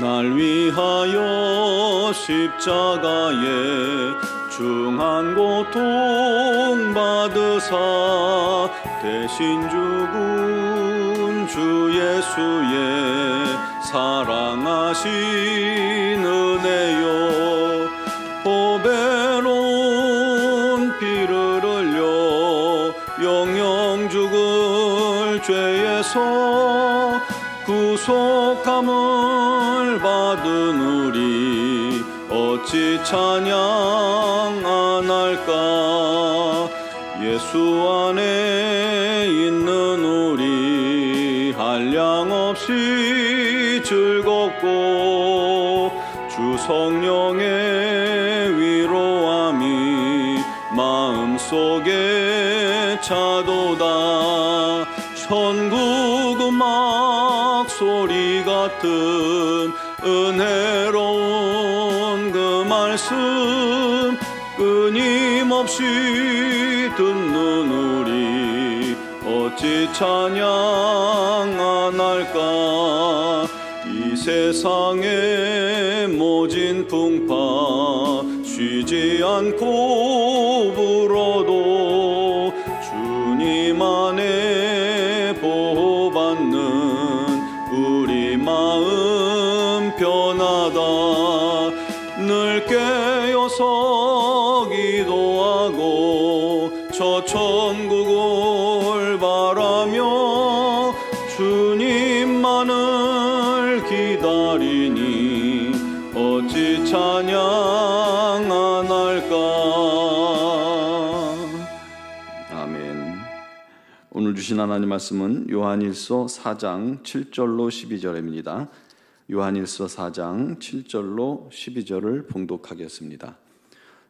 날 위하여 십자가에 중한 고통 받으사 대신 죽은 주 예수의 사랑하신 은혜요. 보배로운 피를 흘려 영영 죽을 죄에서 구속함을 받은 우리 어찌 찬양 안 할까? 예수 안에 있는 우리 한량 없이 즐겁고 주 성령의 위로함이 마음속에 차도 음악 소리 같은 은혜로운 그 말씀 끊임없이 듣는 우리 어찌 찬양 안 할까? 이 세상의 모진 풍파 쉬지 않고 말씀은 요한일서 4장 7절로 12절입니다. 요한일서 4장 7절로 12절을 봉독하겠습니다.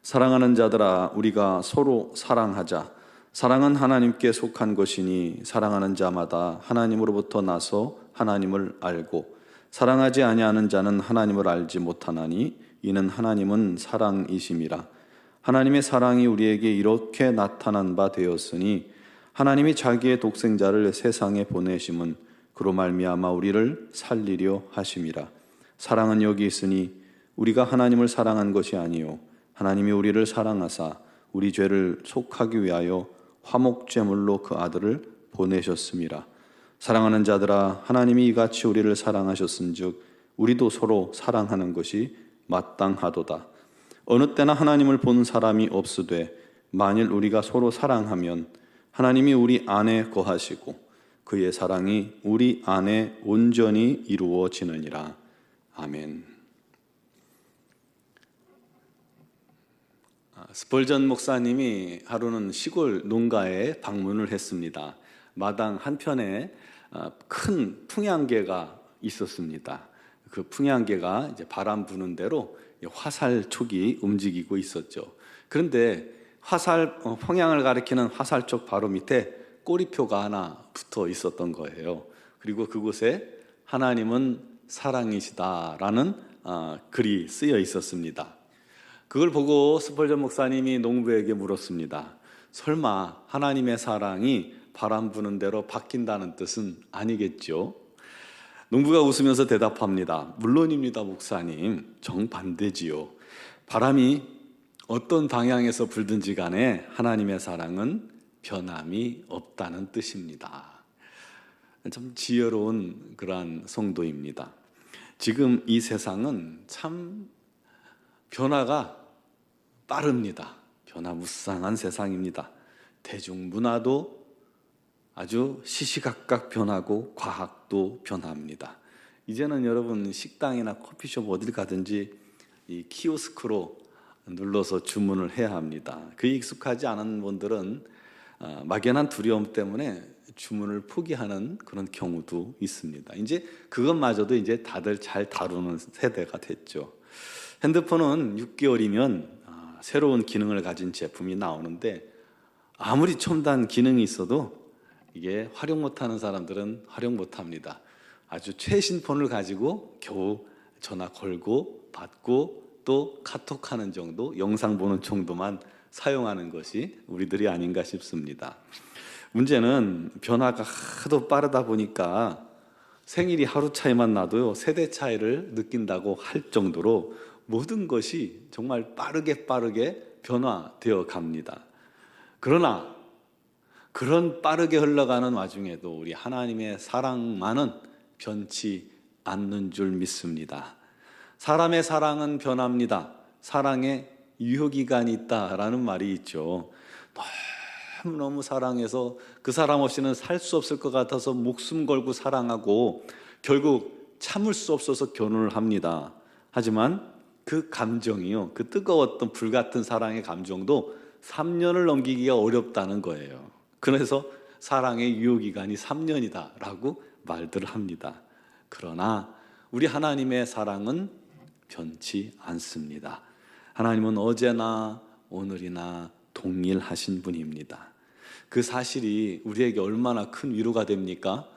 사랑하는 자들아 우리가 서로 사랑하자. 사랑은 하나님께 속한 것이니 사랑하는 자마다 하나님으로부터 나서 하나님을 알고 사랑하지 아니하는 자는 하나님을 알지 못하나니 이는 하나님은 사랑이심이라. 하나님의 사랑이 우리에게 이렇게 나타난 바 되었으니 하나님이 자기의 독생자를 세상에 보내심은 그로 말미암아 우리를 살리려 하심이라. 사랑은 여기 있으니 우리가 하나님을 사랑한 것이 아니요 하나님이 우리를 사랑하사 우리 죄를 속하기 위하여 화목제물로 그 아들을 보내셨음이라. 사랑하는 자들아 하나님이 이같이 우리를 사랑하셨은즉 우리도 서로 사랑하는 것이 마땅하도다. 어느 때나 하나님을 본 사람이 없으되 만일 우리가 서로 사랑하면 하나님이 우리 안에 거하시고 그의 사랑이 우리 안에 온전히 이루어지느니라. 아멘. 아, 스펄전 목사님이 하루는 시골 농가에 방문을 했습니다. 마당 한편에 아, 큰 풍향계가 있었습니다. 그 풍향계가 이제 바람 부는 대로 화살촉이 움직이고 있었죠. 그런데 화살 어, 평양을 가리키는 화살촉 바로 밑에 꼬리표가 하나 붙어 있었던 거예요. 그리고 그곳에 하나님은 사랑이시다라는 아, 글이 쓰여 있었습니다. 그걸 보고 스펄전 목사님이 농부에게 물었습니다. 설마 하나님의 사랑이 바람 부는 대로 바뀐다는 뜻은 아니겠죠? 농부가 웃으면서 대답합니다. 물론입니다, 목사님. 정반대지요. 바람이 어떤 방향에서 불든지 간에 하나님의 사랑은 변함이 없다는 뜻입니다. 참 지혜로운 그러한 성도입니다. 지금 이 세상은 참 변화가 빠릅니다. 변화무쌍한 세상입니다. 대중문화도 아주 시시각각 변하고 과학도 변합니다. 이제는 여러분 식당이나 커피숍 어딜 가든지 이 키오스크로 눌러서 주문을 해야 합니다. 그 익숙하지 않은 분들은 아, 막연한 두려움 때문에 주문을 포기하는 그런 경우도 있습니다. 이제 그것마저도 이제 다들 잘 다루는 세대가 됐죠. 핸드폰은 6개월이면 아, 새로운 기능을 가진 제품이 나오는데 아무리 첨단 기능이 있어도 이게 활용 못하는 사람들은 활용 못합니다. 아주 최신 폰을 가지고 겨우 전화 걸고 받고 또 카톡하는 정도, 영상 보는 정도만 사용하는 것이 우리들이 아닌가 싶습니다. 문제는 변화가 하도 빠르다 보니까 생일이 하루 차이만 나도요 세대 차이를 느낀다고 할 정도로 모든 것이 정말 빠르게 빠르게 변화되어 갑니다. 그러나 그런 빠르게 흘러가는 와중에도 우리 하나님의 사랑만은 변치 않는 줄 믿습니다. 사람의 사랑은 변합니다. 사랑에 유효기간이 있다라는 말이 있죠. 너무너무 사랑해서 그 사람 없이는 살 수 없을 것 같아서 목숨 걸고 사랑하고 결국 참을 수 없어서 결혼을 합니다. 하지만 그 감정이요. 그 뜨거웠던 불같은 사랑의 감정도 3년을 넘기기가 어렵다는 거예요. 그래서 사랑의 유효기간이 3년이다라고 말들을 합니다. 그러나 우리 하나님의 사랑은 변치 않습니다. 하나님은 어제나 오늘이나 동일하신 분입니다. 그 사실이 우리에게 얼마나 큰 위로가 됩니까?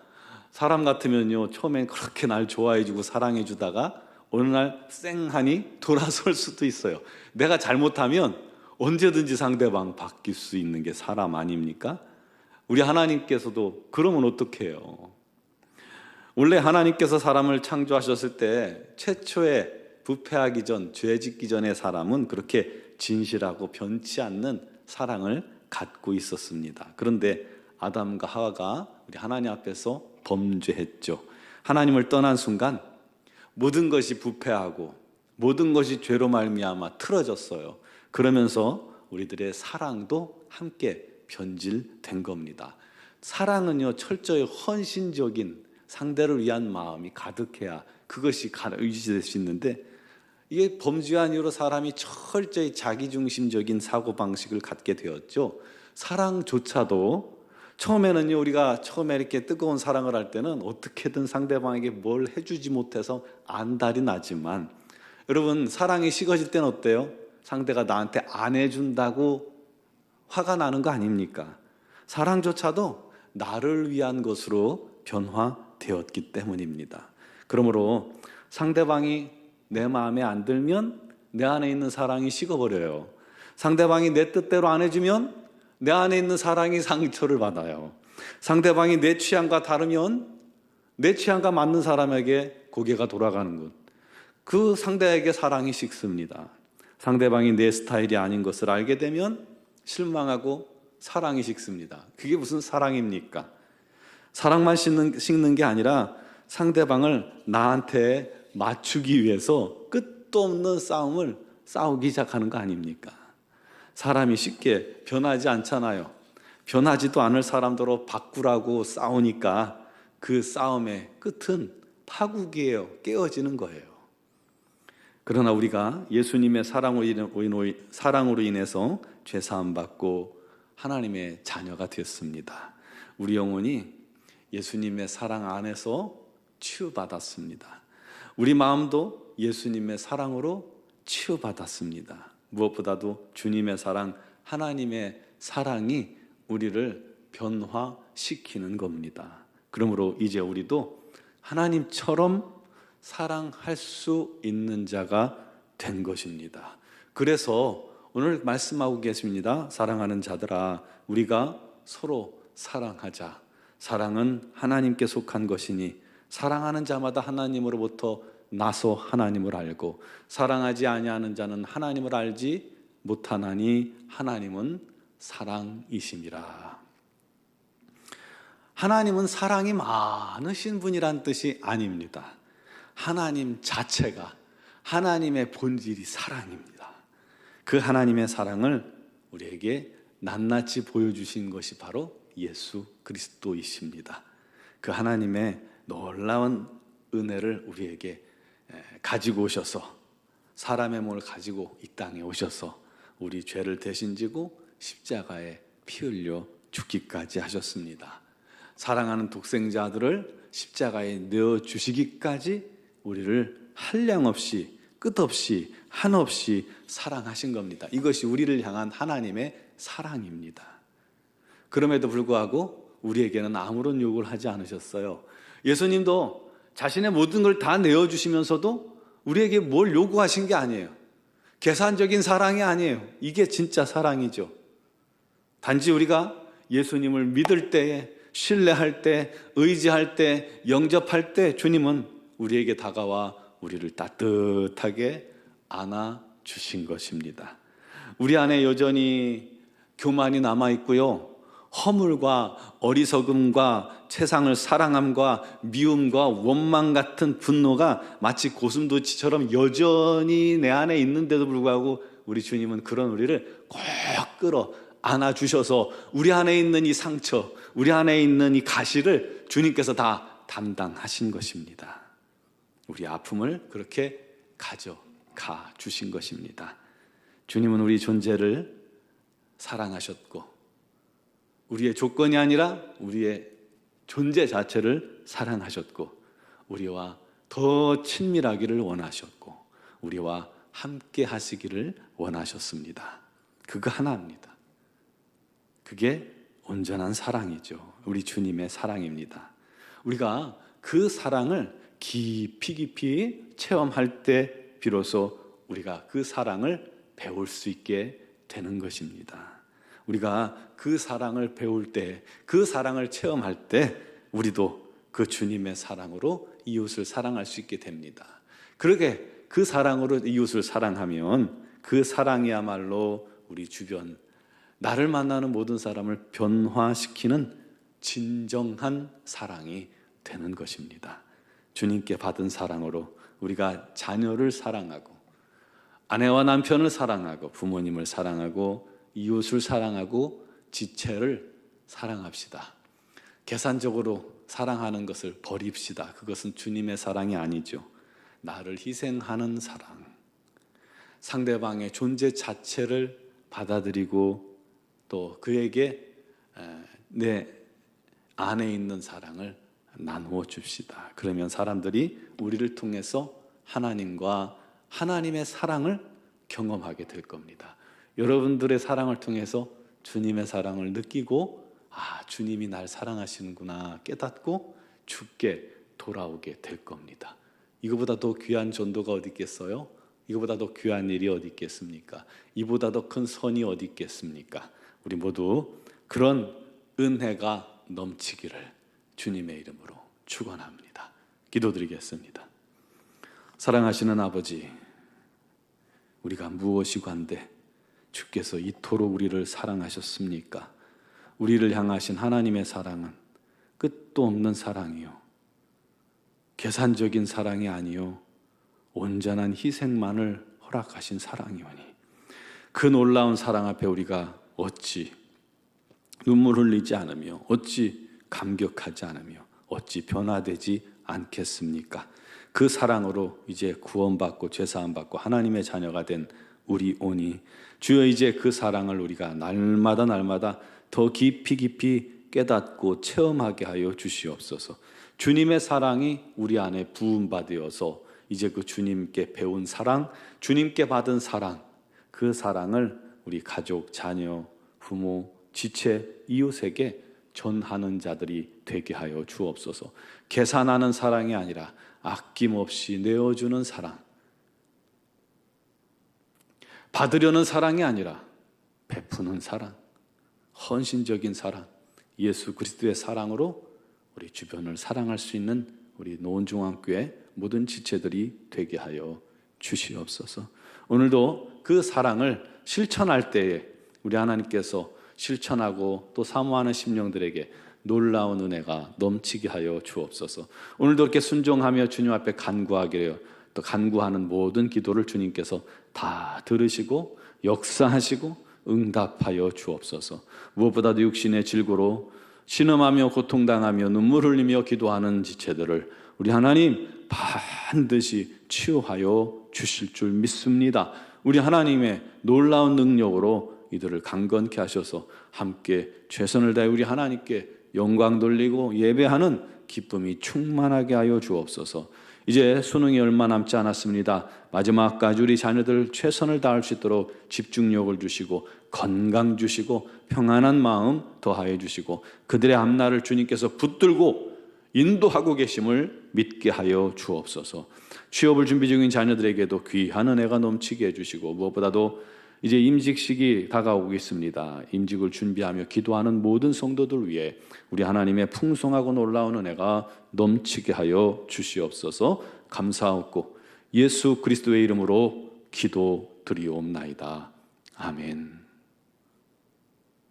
사람 같으면요, 처음엔 그렇게 날 좋아해주고 사랑해주다가 어느 날 쌩하니 돌아설 수도 있어요. 내가 잘못하면 언제든지 상대방 바뀔 수 있는 게 사람 아닙니까? 우리 하나님께서도 그러면 어떡해요? 원래 하나님께서 사람을 창조하셨을 때 최초의 부패하기 전, 죄 짓기 전의 사람은 그렇게 진실하고 변치 않는 사랑을 갖고 있었습니다. 그런데 아담과 하와가 우리 하나님 앞에서 범죄했죠. 하나님을 떠난 순간 모든 것이 부패하고 모든 것이 죄로 말미암아 틀어졌어요. 그러면서 우리들의 사랑도 함께 변질된 겁니다. 사랑은요 철저히 헌신적인 상대를 위한 마음이 가득해야 그것이 유지될 수 있는데 이게 범죄한 이후로 사람이 철저히 자기중심적인 사고 방식을 갖게 되었죠. 사랑조차도 처음에는요, 우리가 처음에 이렇게 뜨거운 사랑을 할 때는 어떻게든 상대방에게 뭘 해주지 못해서 안달이 나지만 여러분, 사랑이 식어질 때는 어때요? 상대가 나한테 안 해준다고 화가 나는 거 아닙니까? 사랑조차도 나를 위한 것으로 변화되었기 때문입니다. 그러므로 상대방이 내 마음에 안 들면 내 안에 있는 사랑이 식어버려요. 상대방이 내 뜻대로 안 해주면 내 안에 있는 사랑이 상처를 받아요. 상대방이 내 취향과 다르면 내 취향과 맞는 사람에게 고개가 돌아가는 것. 그 상대에게 사랑이 식습니다. 상대방이 내 스타일이 아닌 것을 알게 되면 실망하고 사랑이 식습니다. 그게 무슨 사랑입니까? 사랑만 식는, 식는 게 아니라 상대방을 나한테 맞추기 위해서 끝도 없는 싸움을 싸우기 시작하는 거 아닙니까? 사람이 쉽게 변하지 않잖아요. 변하지도 않을 사람들로 바꾸라고 싸우니까 그 싸움의 끝은 파국이에요. 깨어지는 거예요. 그러나 우리가 예수님의 사랑으로 인해서 죄사함 받고 하나님의 자녀가 되었습니다. 우리 영혼이 예수님의 사랑 안에서 치유받았습니다. 우리 마음도 예수님의 사랑으로 치유받았습니다. 무엇보다도 주님의 사랑, 하나님의 사랑이 우리를 변화시키는 겁니다. 그러므로 이제 우리도 하나님처럼 사랑할 수 있는 자가 된 것입니다. 그래서 오늘 말씀하고 계십니다. 사랑하는 자들아, 우리가 서로 사랑하자. 사랑은 하나님께 속한 것이니 사랑하는 자마다 하나님으로부터 나서 하나님을 알고 사랑하지 아니하는 자는 하나님을 알지 못하나니 하나님은 사랑이심이라. 하나님은 사랑이 많으신 분이란 뜻이 아닙니다. 하나님 자체가 하나님의 본질이 사랑입니다. 그 하나님의 사랑을 우리에게 낱낱이 보여주신 것이 바로 예수 그리스도이십니다. 그 하나님의 놀라운 은혜를 우리에게 가지고 오셔서 사람의 몸을 가지고 이 땅에 오셔서 우리 죄를 대신 지고 십자가에 피 흘려 죽기까지 하셨습니다. 사랑하는 독생자들을 십자가에 내어 주시기까지 우리를 한량 없이 끝없이 한없이 사랑하신 겁니다. 이것이 우리를 향한 하나님의 사랑입니다. 그럼에도 불구하고 우리에게는 아무런 요구를 하지 않으셨어요. 예수님도 자신의 모든 걸 다 내어 주시면서도 우리에게 뭘 요구하신 게 아니에요. 계산적인 사랑이 아니에요. 이게 진짜 사랑이죠. 단지 우리가 예수님을 믿을 때에 신뢰할 때, 의지할 때, 영접할 때 주님은 우리에게 다가와 우리를 따뜻하게 안아 주신 것입니다. 우리 안에 여전히 교만이 남아 있고요. 허물과 어리석음과 세상을 사랑함과 미움과 원망 같은 분노가 마치 고슴도치처럼 여전히 내 안에 있는데도 불구하고 우리 주님은 그런 우리를 꼭 끌어 안아 주셔서 우리 안에 있는 이 상처, 우리 안에 있는 이 가시를 주님께서 다 담당하신 것입니다. 우리 아픔을 그렇게 가져가 주신 것입니다. 주님은 우리 존재를 사랑하셨고 우리의 조건이 아니라 우리의 존재 자체를 사랑하셨고 우리와 더 친밀하기를 원하셨고 우리와 함께 하시기를 원하셨습니다. 그거 하나입니다. 그게 온전한 사랑이죠. 우리 주님의 사랑입니다. 우리가 그 사랑을 깊이 깊이 체험할 때 비로소 우리가 그 사랑을 배울 수 있게 되는 것입니다. 우리가 그 사랑을 배울 때, 그 사랑을 체험할 때, 우리도 그 주님의 사랑으로 이웃을 사랑할 수 있게 됩니다. 그러게 그 사랑으로 이웃을 사랑하면 그 사랑이야말로 우리 주변, 나를 만나는 모든 사람을 변화시키는 진정한 사랑이 되는 것입니다. 주님께 받은 사랑으로 우리가 자녀를 사랑하고, 아내와 남편을 사랑하고, 부모님을 사랑하고, 이웃을 사랑하고 지체를 사랑합시다. 계산적으로 사랑하는 것을 버립시다. 그것은 주님의 사랑이 아니죠. 나를 희생하는 사랑. 상대방의 존재 자체를 받아들이고 또 그에게 내 안에 있는 사랑을 나누어 줍시다. 그러면 사람들이 우리를 통해서 하나님과 하나님의 사랑을 경험하게 될 겁니다. 여러분들의 사랑을 통해서 주님의 사랑을 느끼고 아, 주님이 날 사랑하시는구나 깨닫고 죽게 돌아오게 될 겁니다. 이거보다 더 귀한 전도가 어디 있겠어요? 이거보다 더 귀한 일이 어디 있겠습니까? 이보다 더 큰 선이 어디 있겠습니까? 우리 모두 그런 은혜가 넘치기를 주님의 이름으로 축원합니다. 기도드리겠습니다. 사랑하시는 아버지, 우리가 무엇이 관대 주께서 이토록 우리를 사랑하셨습니까? 우리를 향하신 하나님의 사랑은 끝도 없는 사랑이요. 계산적인 사랑이 아니요. 온전한 희생만을 허락하신 사랑이오니. 그 놀라운 사랑 앞에 우리가 어찌 눈물 흘리지 않으며, 어찌 감격하지 않으며, 어찌 변화되지 않겠습니까? 그 사랑으로 이제 구원받고 죄사함받고 하나님의 자녀가 된 우리 오니 주여 이제 그 사랑을 우리가 날마다 날마다 더 깊이 깊이 깨닫고 체험하게 하여 주시옵소서. 주님의 사랑이 우리 안에 부음 받으어서 이제 그 주님께 배운 사랑, 주님께 받은 사랑, 그 사랑을 우리 가족, 자녀, 부모, 지체, 이웃에게 전하는 자들이 되게 하여 주옵소서. 계산하는 사랑이 아니라 아낌없이 내어주는 사랑, 받으려는 사랑이 아니라 베푸는 사랑, 헌신적인 사랑, 예수 그리스도의 사랑으로 우리 주변을 사랑할 수 있는 우리 노원중앙교회 모든 지체들이 되게 하여 주시옵소서. 오늘도 그 사랑을 실천할 때에 우리 하나님께서 실천하고 또 사모하는 심령들에게 놀라운 은혜가 넘치게 하여 주옵소서. 오늘도 이렇게 순종하며 주님 앞에 간구하기를 또 간구하는 모든 기도를 주님께서 다 들으시고 역사하시고 응답하여 주옵소서. 무엇보다도 육신의 질고로 신음하며 고통당하며 눈물 흘리며 기도하는 지체들을 우리 하나님 반드시 치유하여 주실 줄 믿습니다. 우리 하나님의 놀라운 능력으로 이들을 강건케 하셔서 함께 최선을 다해 우리 하나님께 영광 돌리고 예배하는 기쁨이 충만하게 하여 주옵소서. 이제 수능이 얼마 남지 않았습니다. 마지막까지 우리 자녀들 최선을 다할 수 있도록 집중력을 주시고 건강 주시고 평안한 마음 더하여 주시고 그들의 앞날을 주님께서 붙들고 인도하고 계심을 믿게 하여 주옵소서. 취업을 준비 중인 자녀들에게도 귀한 은혜가 넘치게 해주시고 무엇보다도 이제 임직식이 다가오고 있습니다. 임직을 준비하며 기도하는 모든 성도들 위해 우리 하나님의 풍성하고 놀라운 은혜가 넘치게 하여 주시옵소서. 감사하고 예수 그리스도의 이름으로 기도 드리옵나이다. 아멘.